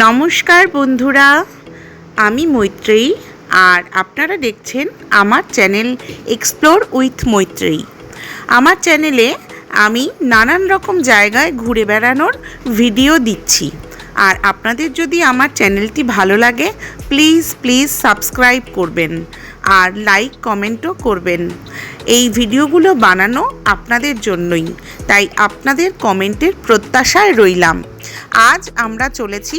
নমস্কার বন্ধুরা, আমি মৈত্রেয়ী আর আপনারা দেখছেন আমার চ্যানেল এক্সপ্লোর উইথ মৈত্রেয়ী আমার চ্যানেলে আমি নানান রকম জায়গায় ঘুরে বেড়ানোর ভিডিও দিচ্ছি। আর আপনাদের যদি আমার চ্যানেলটি ভালো লাগে প্লিজ প্লিজ সাবস্ক্রাইব করবেন আর লাইক কমেন্টও করবেন। এই ভিডিওগুলো বানানো আপনাদের জন্যই, তাই আপনাদের কমেন্টের প্রত্যাশায় রইলাম। আজ আমরা চলেছি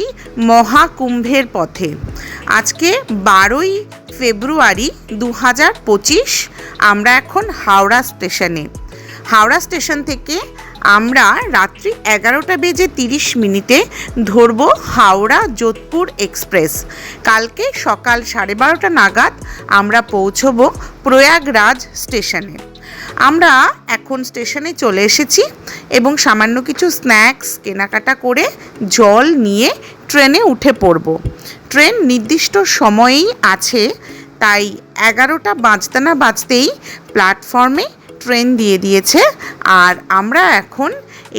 মহাকুম্ভের পথে। আজকে বারোই ফেব্রুয়ারি দু হাজার পঁচিশ, আমরা এখন হাওড়া স্টেশনে। হাওড়া স্টেশন থেকে আমরা রাত্রি এগারোটা বেজে তিরিশ মিনিটে ধরব হাওড়া যোধপুর এক্সপ্রেস। কালকে সকাল সাড়ে বারোটা নাগাদ আমরা পৌঁছব প্রয়াগরাজ স্টেশনে। আমরা এখন স্টেশনে চলে এসেছি এবং সামান্য কিছু স্ন্যাক্স, কেনাকাটা করে জল নিয়ে ট্রেনে উঠে পড়ব। ট্রেন নির্দিষ্ট সময়েই আছে, তাই এগারোটা বাজতে না বাজতেই প্ল্যাটফর্মে ট্রেন দিয়ে দিয়েছে। আর আমরা এখন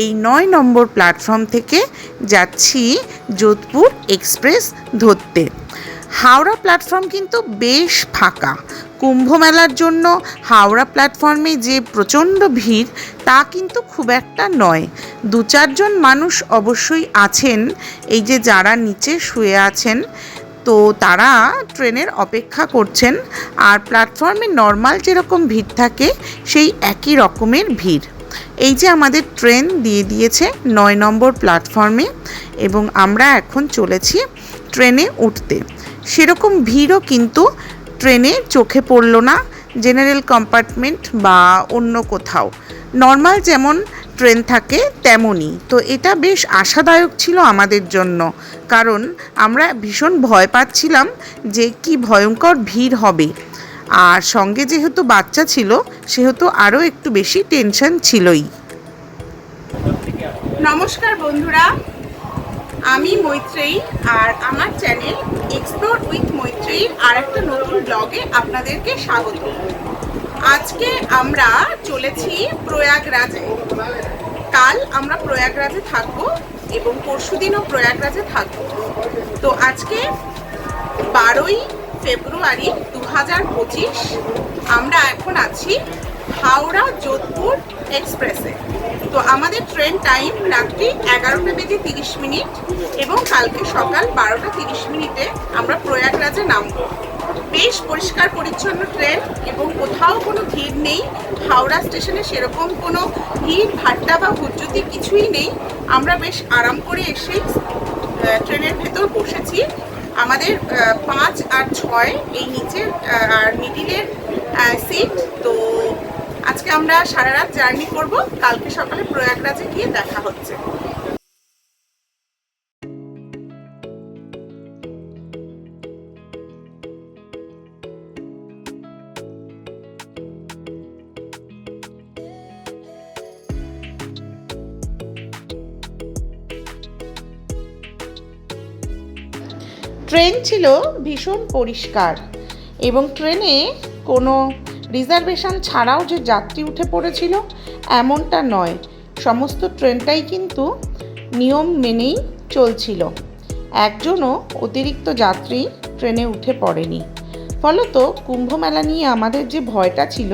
এই নয় নম্বর প্ল্যাটফর্ম থেকে যাচ্ছি যোধপুর এক্সপ্রেস ধরতে। হাওড়া প্ল্যাটফর্ম কিন্তু বেশ ফাঁকা। কুম্ভ মেলার জন্য হাওড়া প্ল্যাটফর্মে যে প্রচণ্ড ভিড়, তা কিন্তু খুব একটা নয়। দু চারজন মানুষ অবশ্যই আছেন। এই যে যারা নিচে শুয়ে আছেন, তো তারা ট্রেনের অপেক্ষা করছেন। আর প্ল্যাটফর্মে নর্মাল যেরকম ভিড় থাকে, সেই একই রকমের ভিড়। এই যে আমাদের ট্রেন দিয়ে দিয়েছে নয় নম্বর প্ল্যাটফর্মে এবং আমরা এখন চলেছি ট্রেনে উঠতে। সেরকম ভিড়ও কিন্তু ট্রেনে চোখে পড়ল না জেনারেল কম্পার্টমেন্ট বা অন্য কোথাও। নর্মাল যেমন ট্রেন থাকে, তেমনই। তো এটা বেশ আশাদায়ক ছিল আমাদের জন্য। কারণ আমরা ভীষণ ভয় পাচ্ছিলাম যে কি ভয়ঙ্কর ভিড় হবে। আর সঙ্গে যেহেতু বাচ্চা ছিল, সেহেতু আরও একটু বেশি টেনশন ছিলই। নমস্কার বন্ধুরা। আমি মৈত্রেয়ী আর আমার চ্যানেল এক্সপ্লোর উইথ মৈত্রেয়ীর আর একটা নতুন ব্লগে আপনাদেরকে স্বাগত। আজকে আমরা চলেছি প্রয়াগরাজে। কাল আমরা প্রয়াগরাজে থাকব এবং পরশুদিনও প্রয়াগরাজে থাকব। তো আজকে বারোই ফেব্রুয়ারি দু হাজার পঁচিশ আমরা এখন আছি হাওড়া যোধপুর এক্সপ্রেসে। তো আমাদের ট্রেন টাইম রাত্রি এগারোটা বেজে তিরিশ মিনিট এবং কালকে সকাল বারোটা তিরিশ মিনিটে আমরা প্রয়াগরাজে নামবো। বেশ পরিষ্কার পরিচ্ছন্ন ট্রেন এবং কোথাও কোনো ভিড় নেই। হাওড়া স্টেশনে সেরকম কোনো ভিড়, ভাট্টা বা হুজ্জুতি কিছুই নেই। আমরা বেশ আরাম করে এসে ট্রেনের ভেতর বসেছি। আমাদের পাঁচ আর ছয় এই নিচের আর মিডিলের সিট তো আজকে আমরা সারা রাত জার্নি করব। কালকে সকালে প্রয়াগরাজে গিয়ে দেখা হচ্ছে। ট্রেন ছিল ভীষণ পরিষ্কার এবং ট্রেনে কোনো রিজার্ভেশন ছাড়াও যে যাত্রী উঠে পড়েছিল, এমনটা নয়। সমস্ত ট্রেনটাই কিন্তু নিয়ম মেনেই চলছিল। একজনও অতিরিক্ত যাত্রী ট্রেনে উঠে পড়েনি। ফলত কুম্ভ মেলা নিয়ে আমাদের যে ভয়টা ছিল,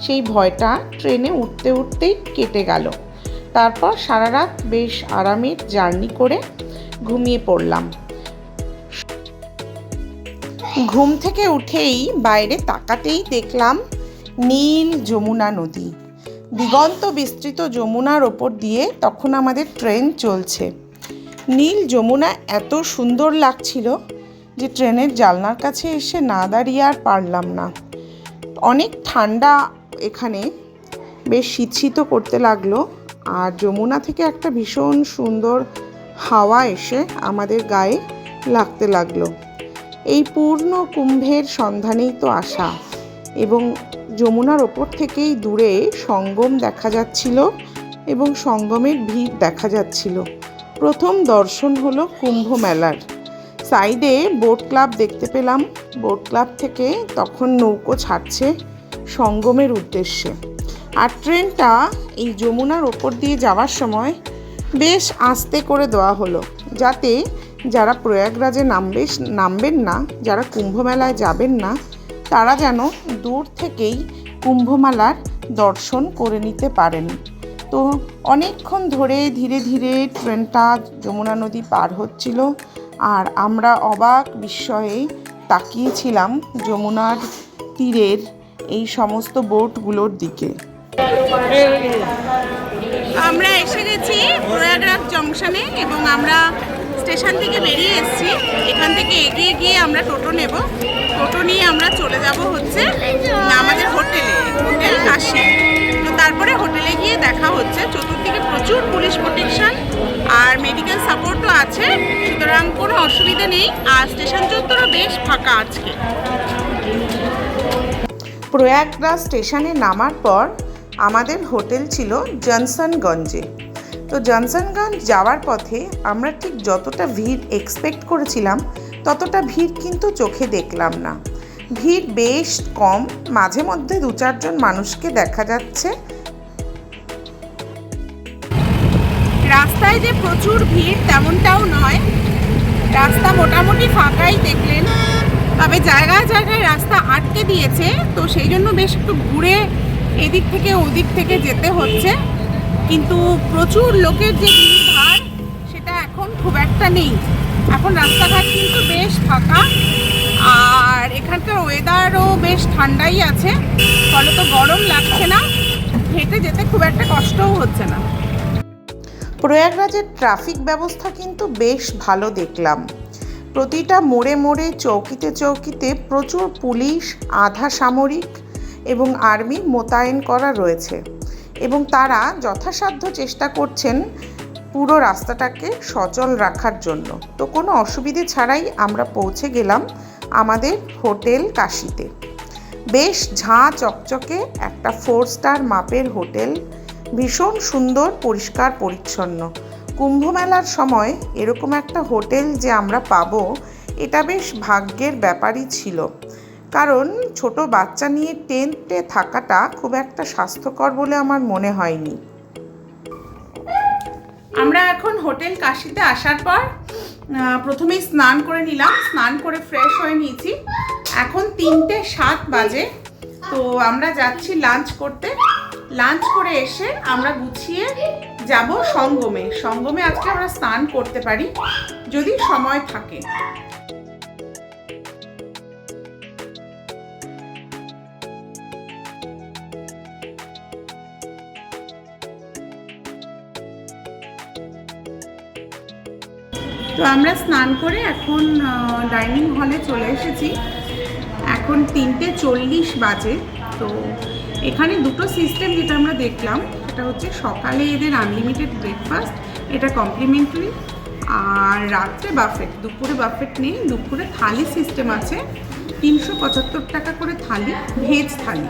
সেই ভয়টা ট্রেনে উঠতে উঠতেই কেটে গেল। তারপর সারা রাত বেশ আরামের জার্নি করে ঘুমিয়ে পড়লাম। ঘুম থেকে উঠেই বাইরে তাকাতেই দেখলাম নীল যমুনা নদী। দিগন্ত বিস্তৃত যমুনার ওপর দিয়ে তখন আমাদের ট্রেন চলছে। নীল যমুনা এত সুন্দর লাগছিল যে ট্রেনের জানলার কাছে এসে না দাঁড়িয়ে আর পারলাম না। অনেক ঠান্ডা এখানে বেশ শীত করতে লাগল আর যমুনা থেকে একটা ভীষণ সুন্দর হাওয়া এসে আমাদের গায়ে লাগতে লাগল। এই পূর্ণ কুম্ভের সন্ধানেই তো আসা। এবং যমুনার ওপর থেকেই দূরে সঙ্গম দেখা যাচ্ছিল এবং সঙ্গমের ভিড় দেখা যাচ্ছিল। প্রথম দর্শন হলো কুম্ভ মেলার। সাইডে বোট ক্লাব দেখতে পেলাম। বোট ক্লাব থেকে তখন নৌকো ছাড়ছে সঙ্গমের উদ্দেশ্যে। আর ট্রেনটা এই যমুনার ওপর দিয়ে যাওয়ার সময় বেশ আস্তে করে দেওয়া হলো, যাতে যারা প্রয়াগরাজে নামবে, নামবেন না, যারা কুম্ভমেলায় যাবেন না, তারা যেন দূর থেকেই কুম্ভমেলার দর্শন করে নিতে পারেন। তো অনেকক্ষণ ধরে ধীরে ধীরে ট্রেনটা যমুনা নদী পার হচ্ছিল আর আমরা অবাক বিস্ময়ে তাকিয়েছিলাম যমুনার তীরের এই সমস্ত বোটগুলোর দিকে। আমরা এসে গেছি প্রয়াগরাজ জংশনে এবং আমরা স্টেশন থেকে বেরিয়ে এসেছি। এখান থেকে এগিয়ে গিয়ে আমরা টোটো নেব। টোটো নিয়ে আমরা চলে যাব হচ্ছে আমাদের হোটেলে, হোটেল কাশি। তো তারপরে হোটেলে গিয়ে দেখা হচ্ছে। চতুর্দিকে প্রচুর পুলিশ প্রোটেকশন আর মেডিকেল সাপোর্টও আছে। সুতরাং কোনো অসুবিধা নেই। আর স্টেশন চত্বরও বেশ ফাঁকা আজকে। প্রয়াগরাজ স্টেশনে নামার পর আমাদের হোটেল ছিল জনসনগঞ্জে। তো জনসনগঞ্জ যাওয়ার পথে আমরা ঠিক যতটা ভিড় এক্সপেক্ট করেছিলাম, ততটা ভিড় কিন্তু চোখে দেখলাম না। ভিড় বেশ কম, মাঝে মধ্যে দু চারজন মানুষকে দেখা যাচ্ছে। রাস্তায় যে প্রচুর ভিড় তেমনটাও নয়। রাস্তা মোটামুটি ফাঁকাই দেখলেন। তবে জায়গায় জায়গায় রাস্তা আটকে দিয়েছে, তো সেই জন্য বেশ একটু ঘুরে এদিক থেকে ওদিক থেকে যেতে হচ্ছে, কিন্তু প্রচুর লোকের যে ভিড় সেটা এখন খুব একটা নেই। এখন রাস্তাঘাট কিন্তু বেশ ফাঁকা, আর এখানকার ওয়েদারও বেশ ঠান্ডাই আছে ফলে তো গরম লাগছে না, হেঁটে যেতে খুব একটা কষ্টও হচ্ছে না। প্রয়াগরাজের ট্রাফিক ব্যবস্থা কিন্তু বেশ ভালো দেখলাম। প্রতিটা মোড়ে মোড়ে চৌকিতে চৌকিতে প্রচুর পুলিশ, আধা সামরিক এবং আর্মি মোতায়েন করা রয়েছে এবং তারা যথাসাধ্য চেষ্টা করছেন পুরো রাস্তাটাকে সচল রাখার জন্য। তো কোনো অসুবিধে ছাড়াই আমরা পৌঁছে গেলাম আমাদের হোটেল কাশিতে। বেশ ঝাঁ চকচকে একটা ফোর স্টার মাপের হোটেল, ভীষণ সুন্দর, পরিষ্কার, পরিচ্ছন্ন। কুম্ভ মেলার সময় এরকম একটা হোটেল যে আমরা পাবো, এটা বেশ ভাগ্যের ব্যাপারই ছিল। কারণ ছোট বাচ্চা নিয়ে টেন্টে থাকাটা খুব একটা স্বাস্থ্যকর বলে আমার মনে হয়নি। আমরা এখন হোটেল কাশিতে আসার পর প্রথমেই স্নান করে নিলাম, স্নান করে ফ্রেশ হয়ে নিয়েছি। এখন তিনটে সাত বাজে, তো আমরা যাচ্ছি লাঞ্চ করতে। লাঞ্চ করে এসে আমরা গুছিয়ে যাব সঙ্গমে। সঙ্গমে আজকে আমরা স্নান করতে পারি, যদি সময় থাকে। তো আমরা স্নান করে এখন ডাইনিং হলে চলে এসেছি। এখন তিনটে চল্লিশ বাজে, তো এখানে দুটো সিস্টেম যেটা আমরা দেখলাম, সেটা হচ্ছে সকালে এদের আনলিমিটেড ব্রেকফাস্ট এটা কমপ্লিমেন্টারি আর রাত্রে বাফেট দুপুরে বাফেট নেই, দুপুরে থালি সিস্টেম আছে, তিনশো পঁচাত্তর টাকা করে থালি ভেজ থালি।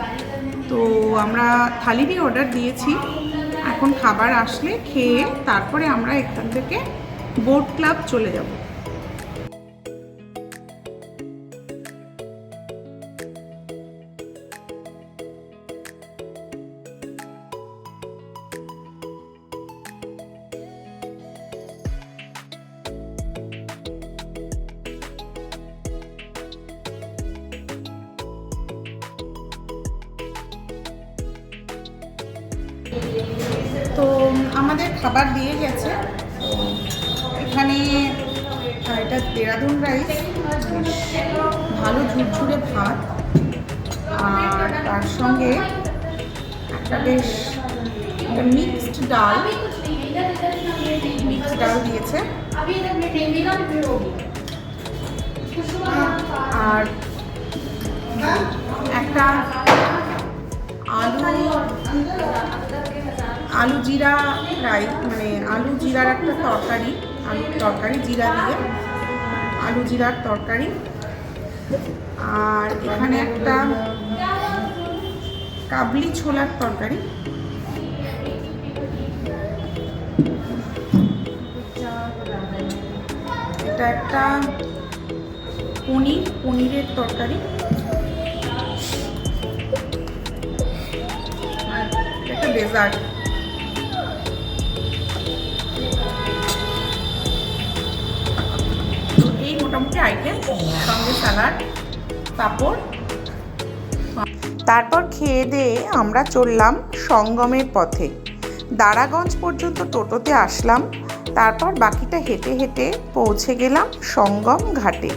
তো আমরা থালিরই অর্ডার দিয়েছি, এখন খাবার আসলে খেয়ে তারপরে আমরা এখান থেকে বোট ক্লাব চলে যাব। তো আমাদের খাবার দিয়ে গেছে। এখানে আহ, এটা দেরাদুন রাইস ভালো ঝুরঝুরে ভাত আর তার সঙ্গে একটা বেশ মিক্সড ডাল মিক্সড ডাল দিয়েছে। আর একটা আলু আলু জিরা ফ্রাই মানে আলু জিরার একটা তরকারি। আলুর তরকারি, জিরা দিয়ে। আলু, জিরার তরকারি। আর এখানে একটা কাবলি ছোলার তরকারি। এটা একটা পনির, পনিরের তরকারি। একটা ডেজার্ট। মোটামুটি আইটেম, সঙ্গে স্যালাড পাঁপড়। তারপর খেয়ে দিয়ে আমরা চললাম সঙ্গমের পথে। দারাগঞ্জ পর্যন্ত টোটোতে আসলাম, তারপর বাকিটা হেঁটে হেঁটে পৌঁছে গেলাম সঙ্গম ঘাটে।